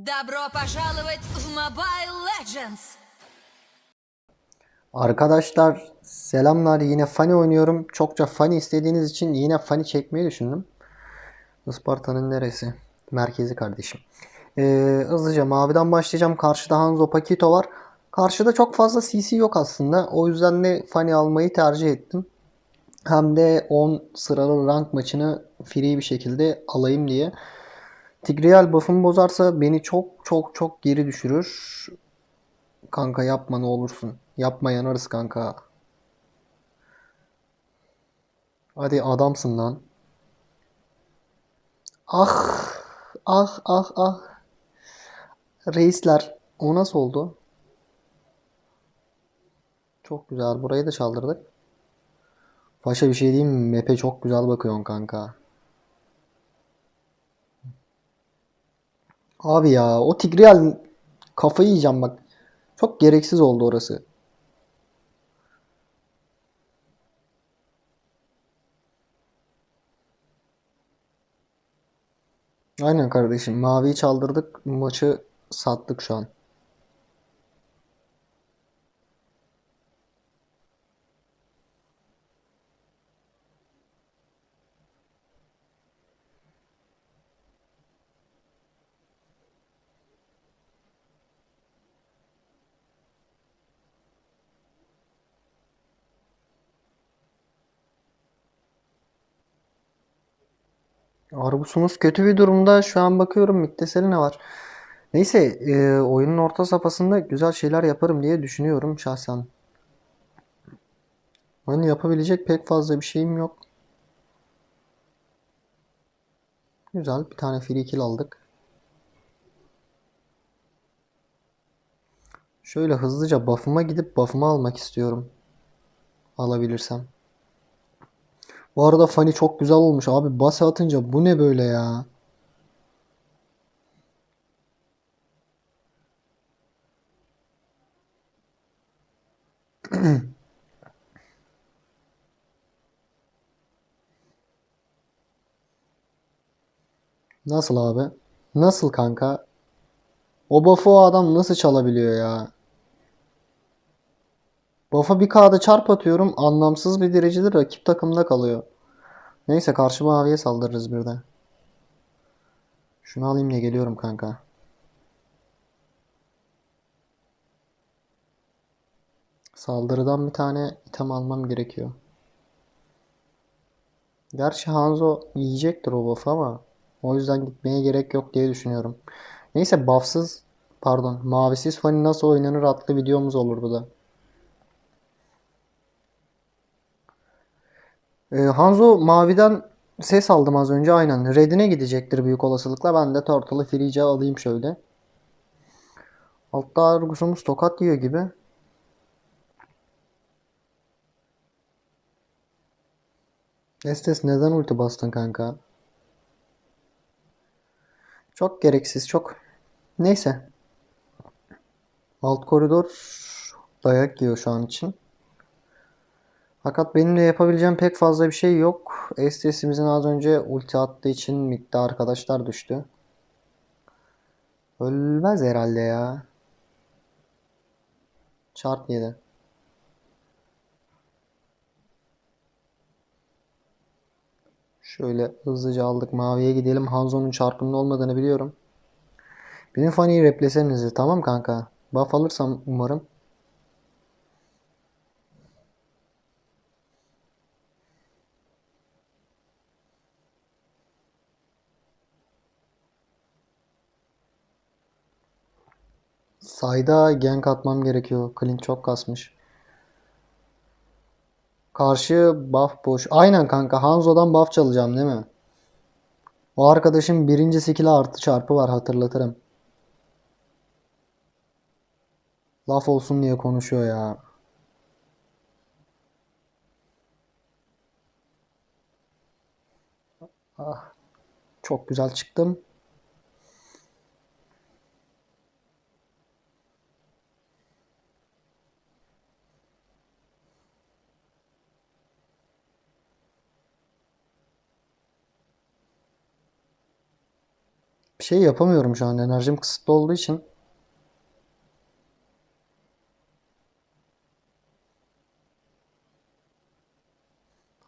Добро пожаловать в Mobile Legends! Arkadaşlar selamlar yine Funny oynuyorum. Çokça Funny istediğiniz için yine Funny çekmeyi düşündüm. Isparta'nın neresi? Merkezi kardeşim. Ee, hızlıca maviden başlayacağım. Karşıda Hanzo Pakito var. Karşıda çok fazla CC yok aslında. O yüzden de Funny almayı tercih ettim. Hem de 10 sıralı rank maçını free bir şekilde alayım diye. Tigreal buff'ımı bozarsa beni çok çok çok geri düşürür. Kanka yapma ne olursun. Yapma yanarız kanka. Hadi adamsın lan. Ah. Ah ah ah. Reisler. O nasıl oldu? Çok güzel. Burayı da çaldırdık. Paşa bir şey diyeyim mi? Map'e çok güzel bakıyorsun kanka. Abi ya o Tigreal kafayı yiyeceğim bak. Çok gereksiz oldu orası. Aynen kardeşim. Maviyi çaldırdık. Maçı sattık şu an. Arbusumuz kötü bir durumda. Şu an bakıyorum Mikteseli ne var? Neyse e, oyunun orta safhasında güzel şeyler yaparım diye düşünüyorum şahsen. Hani yapabilecek pek fazla bir şeyim yok. Güzel bir tane free kill aldık. Şöyle hızlıca buff'ıma gidip buff'ımı almak istiyorum. Alabilirsem. Bu arada Fanny çok güzel olmuş abi. Base atınca bu ne böyle ya? Nasıl abi? Nasıl kanka? O buff'ı o adam nasıl çalabiliyor ya? Buff'a bir K'da çarp atıyorum. Anlamsız bir derecede rakip takımda kalıyor. Neyse karşı maviye saldırırız bir de. Şunu alayım diye geliyorum kanka. Saldırıdan bir tane item almam gerekiyor. Gerçi Hanzo yiyecektir o buff'ı ama o yüzden gitmeye gerek yok diye düşünüyorum. Neyse buff'sız pardon mavisiz Fanny nasıl oynanır adlı videomuz olur bu da. Ee, Hanzo maviden ses aldım az önce aynen. Red'ine gidecektir büyük olasılıkla. Ben de Turtle'ı Free'ce alayım şöyle. Altta Argus'umuz tokat yiyor gibi. Estes neden ulti bastın kanka? Çok gereksiz çok. Neyse. Alt koridor dayak yiyor şu an için. Fakat benim de yapabileceğim pek fazla bir şey yok. Estes'imizin az önce ulti attığı için midde arkadaşlar düştü. Ölmez herhalde ya. Çarp yedi. Şöyle hızlıca aldık. Maviye gidelim. Hanzo'nun çarpının olmadığını biliyorum. Benim Fanny'yi replesenize. Tamam kanka. Buff alırsam umarım. Sayda gank atmam gerekiyor. Clint çok kasmış. Karşı buff boş. Aynen kanka. Hanzo'dan buff çalacağım değil mi? O arkadaşın birinci skill'e artı çarpı var hatırlatırım. Laf olsun diye konuşuyor ya. Ah, çok güzel çıktım. Bir şey yapamıyorum şu an. Enerjim kısıtlı olduğu için.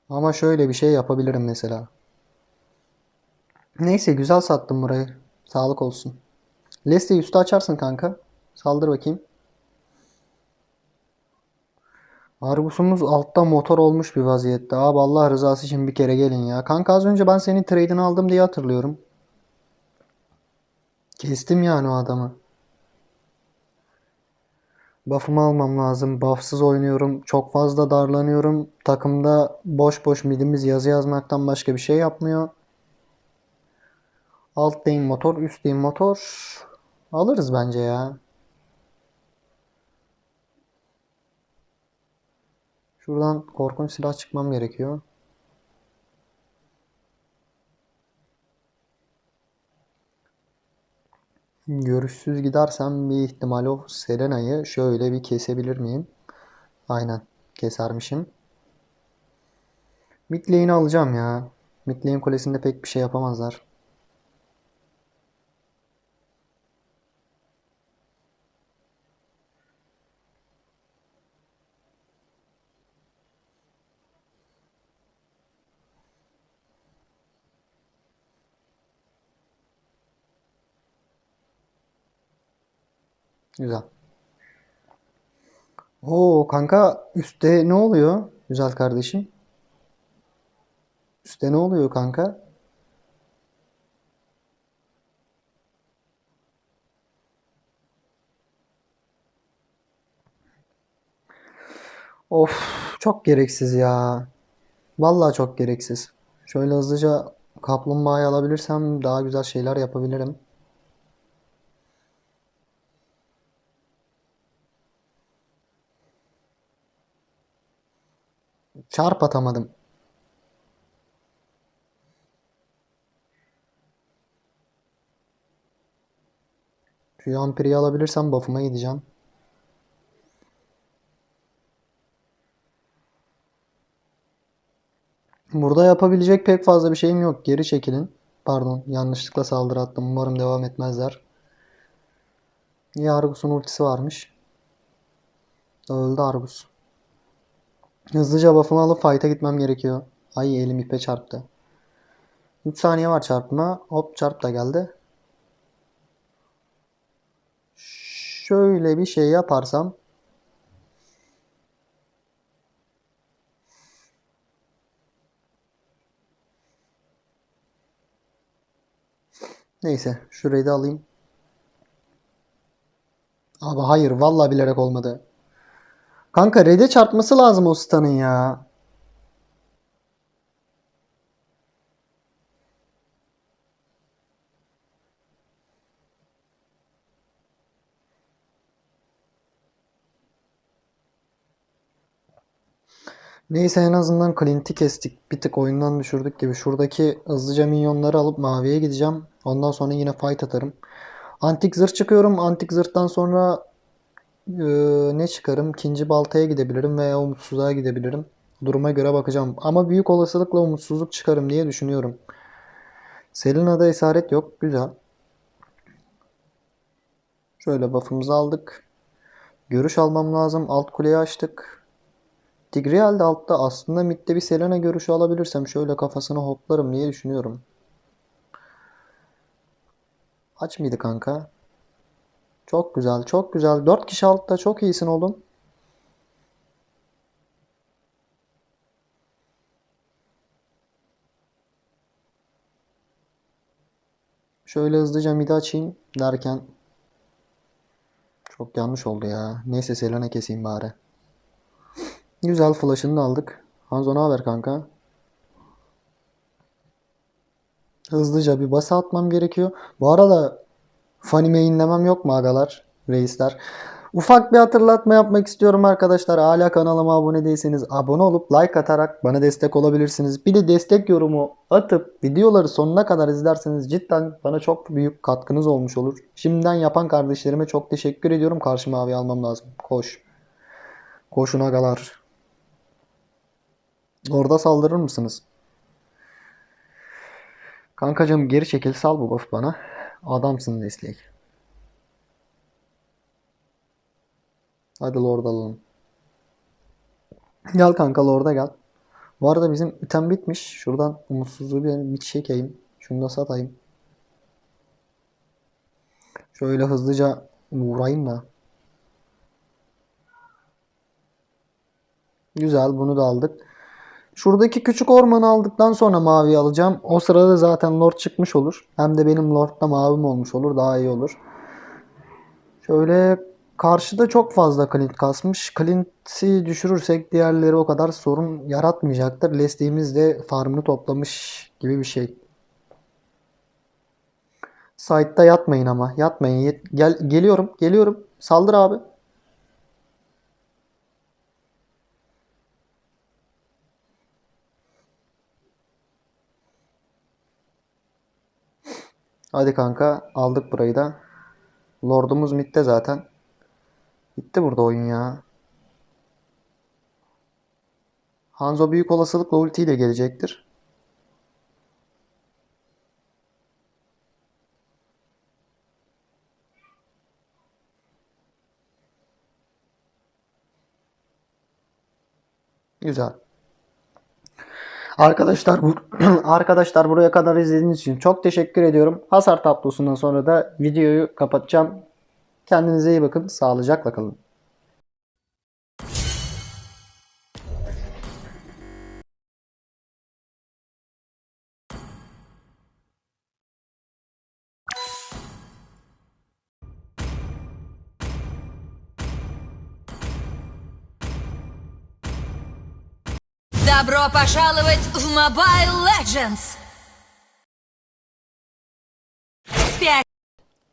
Ama şöyle bir şey yapabilirim mesela. Neyse güzel sattım burayı. Sağlık olsun. Leslie'yi üstü açarsın kanka. Saldır bakayım. Argus'umuz altta motor olmuş bir vaziyette. Abi Allah rızası için bir kere gelin ya. Kanka az önce ben senin trade'ini aldım diye hatırlıyorum. Kestim yani o adamı. Buff'ımı almam lazım. Buff'sız oynuyorum. Çok fazla darlanıyorum. Takımda boş boş midimiz yazı yazmaktan başka bir şey yapmıyor. Alt lane motor, üst lane motor. Alırız bence ya. Şuradan korkunç silah çıkmam gerekiyor. Görüşsüz gidersem bir ihtimal o Selena'yı şöyle bir kesebilir miyim? Aynen kesermişim. Mid lane'i alacağım ya. Mid lane kulesinde pek bir şey yapamazlar. Güzel. Oo kanka üstte ne oluyor? Güzel kardeşim. Üstte ne oluyor kanka? Of çok gereksiz ya. Vallahi çok gereksiz. Şöyle hızlıca kaplumbağayı alabilirsem daha güzel şeyler yapabilirim. Çarp atamadım. Şu Yampiri'yi alabilirsem buff'ıma gideceğim. Burada yapabilecek pek fazla bir şeyim yok. Geri çekilin. Pardon, yanlışlıkla saldırı attım. Umarım devam etmezler. İyi ultisi varmış. Öldü Argus. Hızlıca buff'ımı alıp fight'a gitmem gerekiyor. Ay elim ipe çarptı. 3 saniye var çarpma. Hop çarp da geldi. Şöyle bir şey yaparsam Neyse şurayı da alayım. Abi hayır vallahi bilerek olmadı. Kanka red'e çarpması lazım o stun'ın ya. Neyse en azından Clint'i kestik. Bir tık oyundan düşürdük gibi. Şuradaki hızlıca minyonları alıp maviye gideceğim. Ondan sonra yine fight atarım. Antik zırh çıkıyorum. Antik zırhtan sonra ee, ne çıkarım? İkinci baltaya gidebilirim veya umutsuzluğa gidebilirim. Duruma göre bakacağım. Ama büyük olasılıkla umutsuzluk çıkarım diye düşünüyorum. Selena'da esaret yok. Güzel. Şöyle buff'ımızı aldık. Görüş almam lazım. Alt kuleyi açtık. Tigreal de altta. Aslında midde bir Selena görüşü alabilirsem şöyle kafasını hoplarım diye düşünüyorum. Aç mıydı kanka? Çok güzel, çok güzel. 4 kişi altta çok iyisin oğlum. Şöyle hızlıca midi açayım derken çok yanlış oldu ya. Neyse Selena keseyim bari. Güzel flash'ını aldık. Hanzo ne haber kanka? Hızlıca bir basa atmam gerekiyor. Bu arada Funny mainlemem yok mu agalar, reisler? Ufak bir hatırlatma yapmak istiyorum arkadaşlar. Hala kanalıma abone değilseniz abone olup like atarak bana destek olabilirsiniz. Bir de destek yorumu atıp videoları sonuna kadar izlerseniz cidden bana çok büyük katkınız olmuş olur. Şimdiden yapan kardeşlerime çok teşekkür ediyorum. Karşıma abi almam lazım. Koş. Koşun agalar. Orada saldırır mısınız? Kankacığım geri çekil sal bu buff bana. Adamsın Destek. Hadi Lord alalım. Gel kanka Lord'a gel. Bu arada bizim item bitmiş. Şuradan umutsuzluğu bir, bir çekeyim. Şunu da satayım. Şöyle hızlıca vurayım da. Güzel bunu da aldık. Şuradaki küçük ormanı aldıktan sonra mavi alacağım. O sırada zaten lord çıkmış olur. Hem de benim lordda mavim olmuş olur. Daha iyi olur. Şöyle karşıda çok fazla Clint kasmış. Clint'i düşürürsek diğerleri o kadar sorun yaratmayacaktır. Leslie'miz de farmını toplamış gibi bir şey. Site'da yatmayın ama. Yatmayın. Gel geliyorum. Geliyorum. Saldır abi. Hadi kanka aldık burayı da. Lordumuz midde zaten. Bitti burada oyun ya. Hanzo büyük olasılıkla ultiyle gelecektir. Güzel. Arkadaşlar bu arkadaşlar buraya kadar izlediğiniz için çok teşekkür ediyorum. Hasar tablosundan sonra da videoyu kapatacağım. Kendinize iyi bakın. Sağlıcakla kalın. Добро пожаловать в Mobile Legends! Пять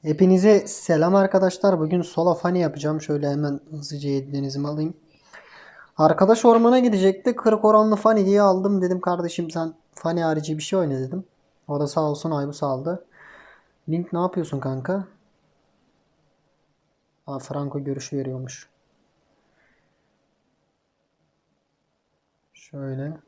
Hepinize selam arkadaşlar. Bugün solo funny yapacağım. Şöyle hemen hızlıca yediğinizimi alayım. Arkadaş ormana gidecekti. 40 oranlı funny diye aldım. Dedim kardeşim sen funny harici bir şey oyna dedim. O da sağ olsun Aybus aldı. Link ne yapıyorsun kanka? Aa, Franco görüşü veriyormuş. Şöyle.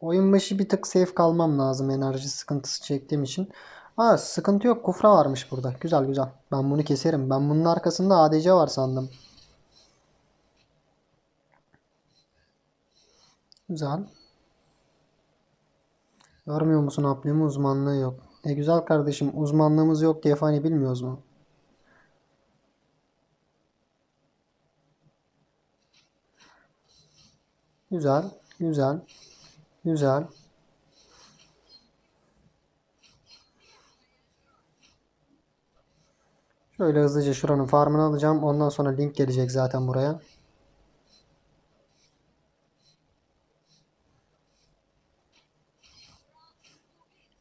Oyun başı bir tık safe kalmam lazım enerji sıkıntısı çektiğim için. Aa sıkıntı yok. Kufra varmış burada. Güzel güzel. Ben bunu keserim. Ben bunun arkasında ADC var sandım. Güzel. Görmüyor musun aplemi uzmanlığı yok. E güzel kardeşim uzmanlığımız yok diye fani bilmiyoruz mu? Güzel, güzel, güzel. Şöyle hızlıca şuranın farmını alacağım. Ondan sonra link gelecek zaten buraya.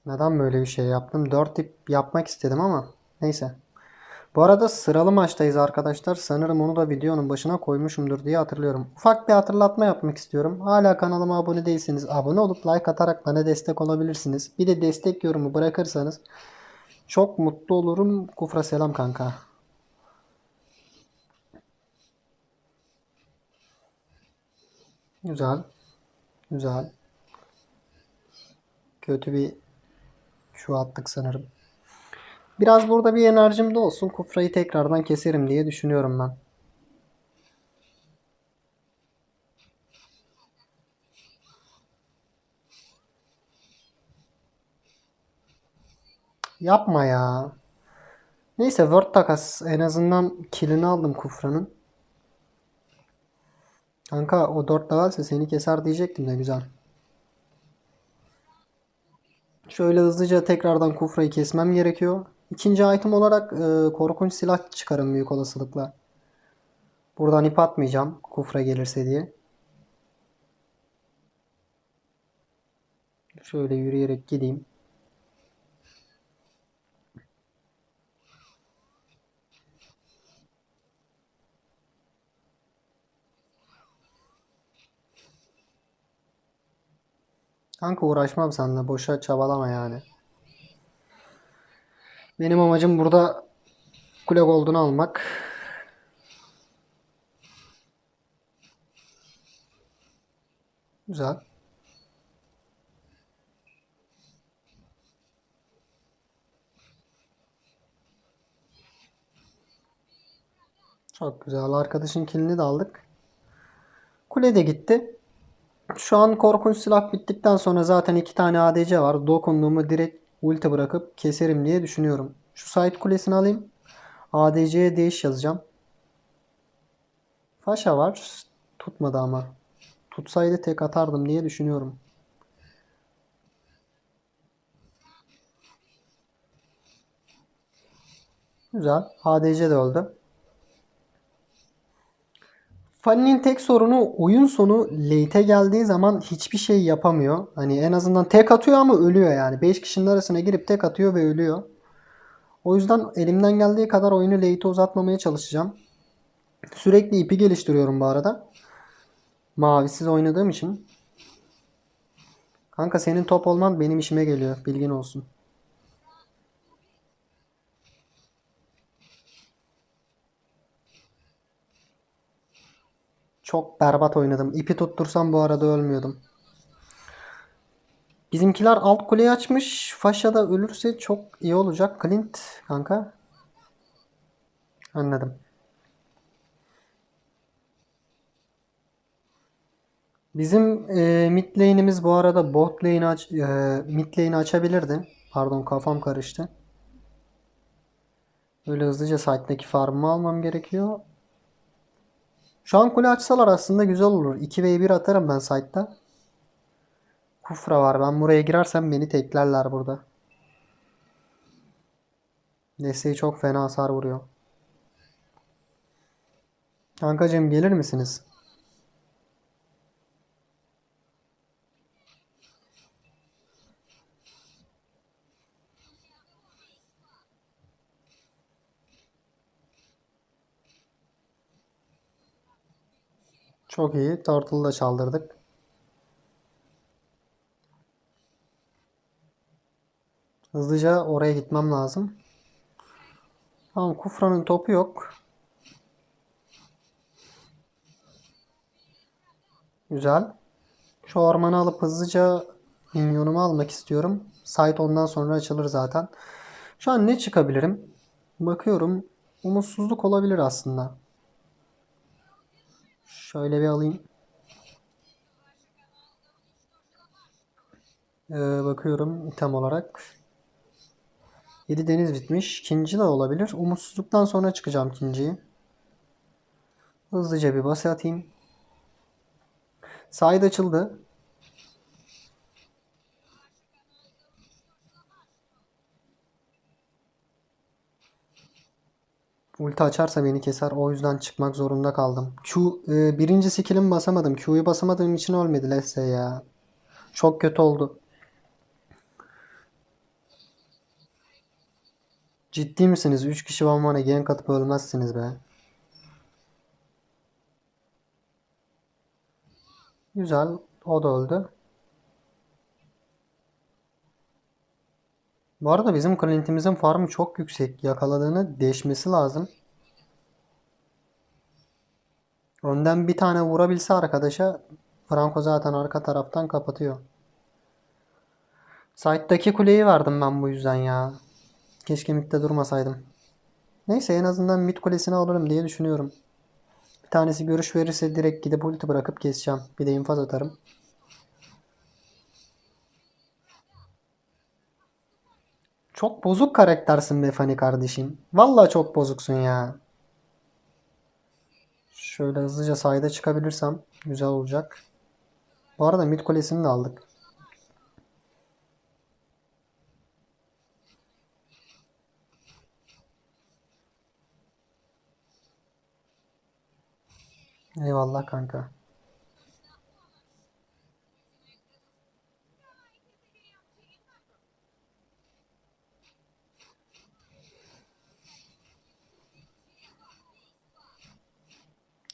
Neden böyle bir şey yaptım? 4 tip yapmak istedim ama neyse. Bu arada sıralı maçtayız arkadaşlar. Sanırım onu da videonun başına koymuşumdur diye hatırlıyorum. Ufak bir hatırlatma yapmak istiyorum. Hala kanalıma abone değilseniz abone olup like atarak bana destek olabilirsiniz. Bir de destek yorumu bırakırsanız çok mutlu olurum. Kufra selam kanka. Güzel. Güzel. Kötü bir şu attık sanırım. Biraz burada bir enerjim de olsun. Kufrayı tekrardan keserim diye düşünüyorum ben. Yapma ya. Neyse word takas. En azından killini aldım Kufra'nın. Kanka o 4 levelse seni keser diyecektim de güzel. Şöyle hızlıca tekrardan Kufra'yı kesmem gerekiyor. İkinci item olarak e, korkunç silah çıkarım büyük olasılıkla. Buradan ip atmayacağım Kufra gelirse diye. Şöyle yürüyerek gideyim. Kanka uğraşmam seninle. Boşa çabalama yani. Benim amacım burada kule gold'unu almak. Güzel. Çok güzel. Arkadaşın kilini de aldık. Kule de gitti. Şu an korkunç silah bittikten sonra zaten iki tane ADC var. Dokunduğumu direkt ulti bırakıp keserim diye düşünüyorum. Şu site kulesini alayım. ADC'ye değiş yazacağım. Faşa var. Tutmadı ama. Tutsaydı tek atardım diye düşünüyorum. Güzel. ADC de öldü. Fanny'nin tek sorunu oyun sonu late'e geldiği zaman hiçbir şey yapamıyor. Hani en azından tek atıyor ama ölüyor yani. 5 kişinin arasına girip tek atıyor ve ölüyor. O yüzden elimden geldiği kadar oyunu late'e uzatmamaya çalışacağım. Sürekli ipi geliştiriyorum bu arada. Mavisiz oynadığım için. Kanka senin top olman benim işime geliyor. Bilgin olsun. Çok berbat oynadım. İpi tuttursam bu arada ölmüyordum. Bizimkiler alt kuleyi açmış. Faşa da ölürse çok iyi olacak. Clint kanka. Anladım. Bizim e, mid lane'imiz bu arada bot lane'i aç, e, mid lane'i açabilirdi. Pardon kafam karıştı. Öyle hızlıca site'deki farmımı almam gerekiyor. Şu an kule açsalar aslında güzel olur. 2v1 atarım ben site'da. Kufra var. Ben buraya girersem beni teklerler burada. Desteği çok fena hasar vuruyor. Kankacığım gelir misiniz? Çok iyi. Turtle'ı da çaldırdık. Hızlıca oraya gitmem lazım. Tamam Kufra'nın topu yok. Güzel. Şu ormanı alıp hızlıca minyonumu almak istiyorum. Site ondan sonra açılır zaten. Şu an ne çıkabilirim? Bakıyorum. Umutsuzluk olabilir aslında. Şöyle bir alayım. Ee, bakıyorum item olarak. 7 deniz bitmiş. İkinci de olabilir. Umutsuzluktan sonra çıkacağım ikinciyi. Hızlıca bir bası atayım. Side açıldı. Ulti açarsa beni keser. O yüzden çıkmak zorunda kaldım. Q, e, birinci skill'imi basamadım. Q'yu basamadığım için ölmedi Lesse ya. Çok kötü oldu. Ciddi misiniz? 3 kişi van bana gank atıp ölmezsiniz be. Güzel. O da öldü. Bu arada bizim Clint'imizin farmı çok yüksek. Yakaladığını deşmesi lazım. Önden bir tane vurabilse arkadaşa Franco zaten arka taraftan kapatıyor. Side'daki kuleyi verdim ben bu yüzden ya. Keşke midde durmasaydım. Neyse en azından mid kulesini alırım diye düşünüyorum. Bir tanesi görüş verirse direkt gidip ulti bırakıp keseceğim. Bir de infaz atarım. Çok bozuk karaktersin be Fani kardeşim. Vallahi çok bozuksun ya. Şöyle hızlıca sayda çıkabilirsem güzel olacak. Bu arada mid kulesini de aldık. Eyvallah kanka.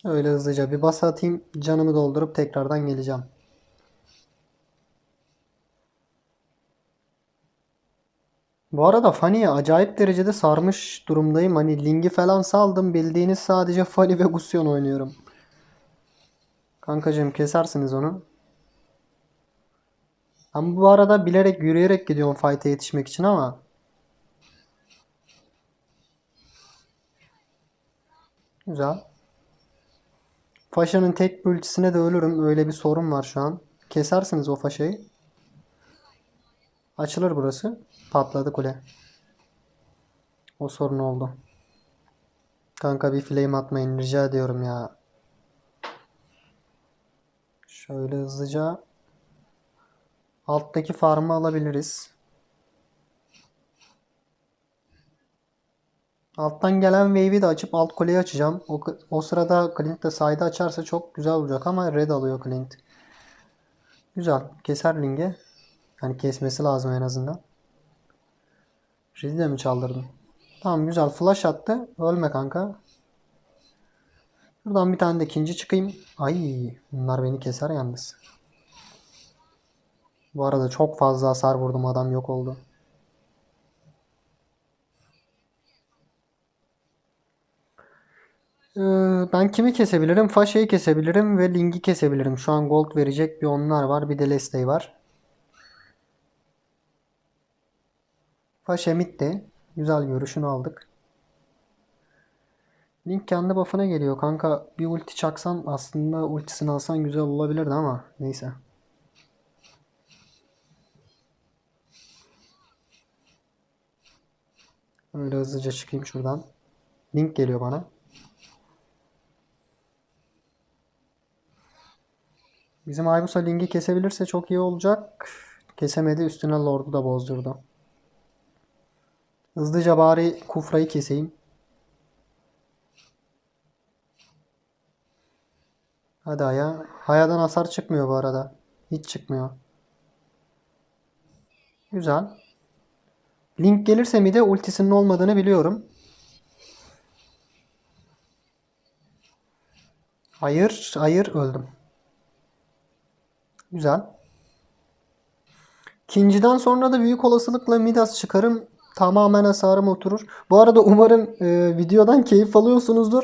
Öyle hızlıca bir bas atayım. Canımı doldurup tekrardan geleceğim. Bu arada Fanny'ye acayip derecede sarmış durumdayım. Hani Ling'i falan saldım. Bildiğiniz sadece Fanny ve Gusion oynuyorum. Kankacığım kesersiniz onu. Ben bu arada bilerek yürüyerek gidiyorum fight'e yetişmek için ama Güzel. Faşa'nın tek ultisine de ölürüm. Öyle bir sorun var şu an. Kesersiniz o Faşa'yı. Açılır burası. Patladı kule. O sorun oldu. Kanka bir flame atmayın rica ediyorum ya. Şöyle hızlıca alttaki farmı alabiliriz. Alttan gelen wave'i de açıp alt kuleyi açacağım. O, o sırada Clint de side'ı açarsa çok güzel olacak ama red alıyor Clint. Güzel. Keser Ling'e. Yani kesmesi lazım en azından. Red'i de mi çaldırdın? Tamam güzel. Flash attı. Ölme kanka. Buradan bir tane de ikinci çıkayım. Ay bunlar beni keser yalnız. Bu arada çok fazla hasar vurdum. Adam yok oldu. Ben kimi kesebilirim? Faşa'yı kesebilirim ve Ling'i kesebilirim. Şu an gold verecek bir onlar var. Bir de Lestey var. Faşa midde. Güzel görüşünü aldık. Link kendi buff'ına geliyor. Kanka bir ulti çaksan aslında ultisini alsan güzel olabilirdi ama neyse. Öyle hızlıca çıkayım şuradan. Link geliyor bana. Bizim Hayabusa Link'i kesebilirse çok iyi olacak. Kesemedi. Üstüne Lord'u da bozdurdu. Hızlıca bari Kufra'yı keseyim. Hadi Aya. Haya'dan hasar çıkmıyor bu arada. Hiç çıkmıyor. Güzel. Link gelirse mi de ultisinin olmadığını biliyorum. Hayır, hayır öldüm. Güzel. İkinciden sonra da büyük olasılıkla Midas çıkarım. Tamamen hasarım oturur. Bu arada umarım e, videodan keyif alıyorsunuzdur.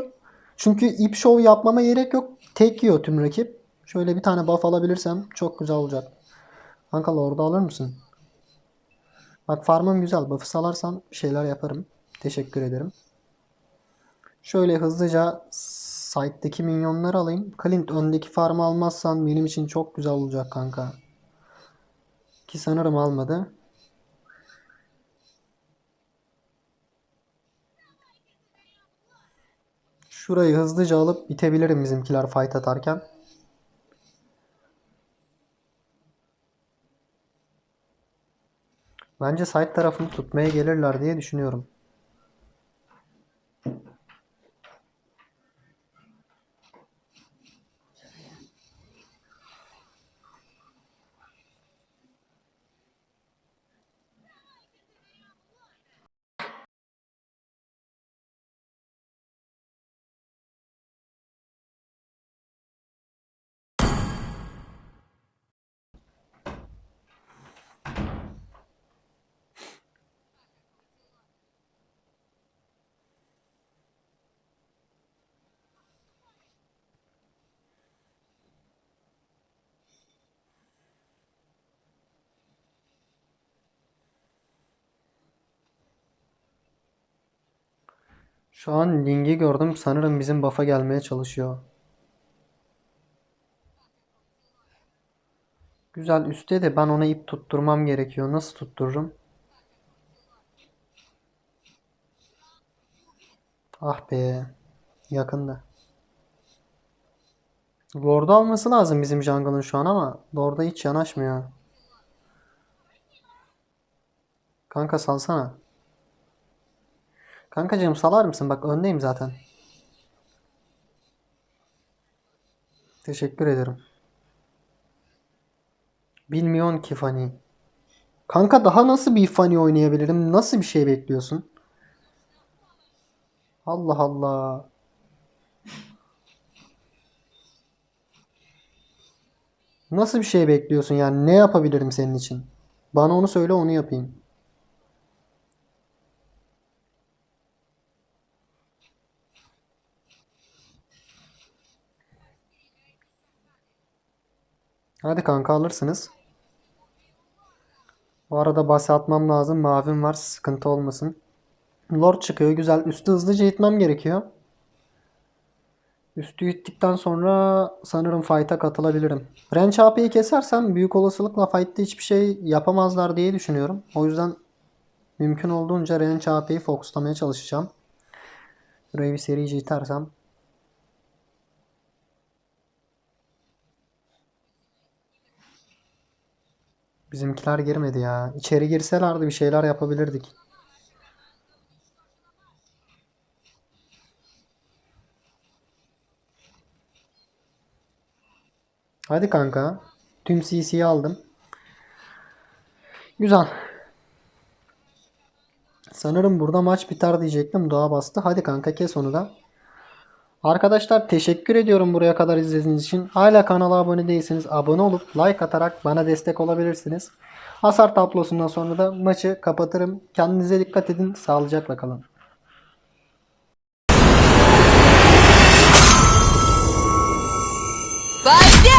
Çünkü ip show yapmama gerek yok. Tek yiyor tüm rakip. Şöyle bir tane buff alabilirsem çok güzel olacak. Kanka orada alır mısın? Bak farmım güzel. Buff'ı salarsan şeyler yaparım. Teşekkür ederim. Şöyle hızlıca site'deki minyonları alayım. Clint öndeki farmı almazsan benim için çok güzel olacak kanka. Ki sanırım almadı. Şurayı hızlıca alıp bitebilirim bizimkiler fight atarken. Bence side tarafını tutmaya gelirler diye düşünüyorum. Şu an Ling'i gördüm. Sanırım bizim buff'a gelmeye çalışıyor. Güzel üstte de ben ona ip tutturmam gerekiyor. Nasıl tuttururum? Ah be. Yakında. Lord'u alması lazım bizim jungle'ın şu an ama Lord'a hiç yanaşmıyor. Kanka salsana. Kankacığım salar mısın? Bak öndeyim zaten. Teşekkür ederim. Bilmiyorsun ki Fanny. Kanka daha nasıl bir Fanny oynayabilirim? Nasıl bir şey bekliyorsun? Allah Allah. Nasıl bir şey bekliyorsun yani? Ne yapabilirim senin için? Bana onu söyle onu yapayım. Hadi kanka alırsınız. Bu arada base atmam lazım. Mavim var. Sıkıntı olmasın. Lord çıkıyor. Güzel. Üstü hızlıca itmem gerekiyor. Üstü gittikten sonra sanırım fight'a katılabilirim. Range AP'yi kesersem büyük olasılıkla fight'ta hiçbir şey yapamazlar diye düşünüyorum. O yüzden mümkün olduğunca Range AP'yi fokuslamaya çalışacağım. Bir serici itersem Bizimkiler girmedi ya. İçeri girselerdi bir şeyler yapabilirdik. Hadi kanka. Tüm CC'yi aldım. Güzel. Sanırım burada maç biter diyecektim. Doğa bastı. Hadi kanka kes onu da. Arkadaşlar teşekkür ediyorum buraya kadar izlediğiniz için. Hala kanala abone değilseniz abone olup like atarak bana destek olabilirsiniz. Hasar tablosundan sonra da maçı kapatırım. Kendinize dikkat edin. Sağlıcakla kalın. Bye.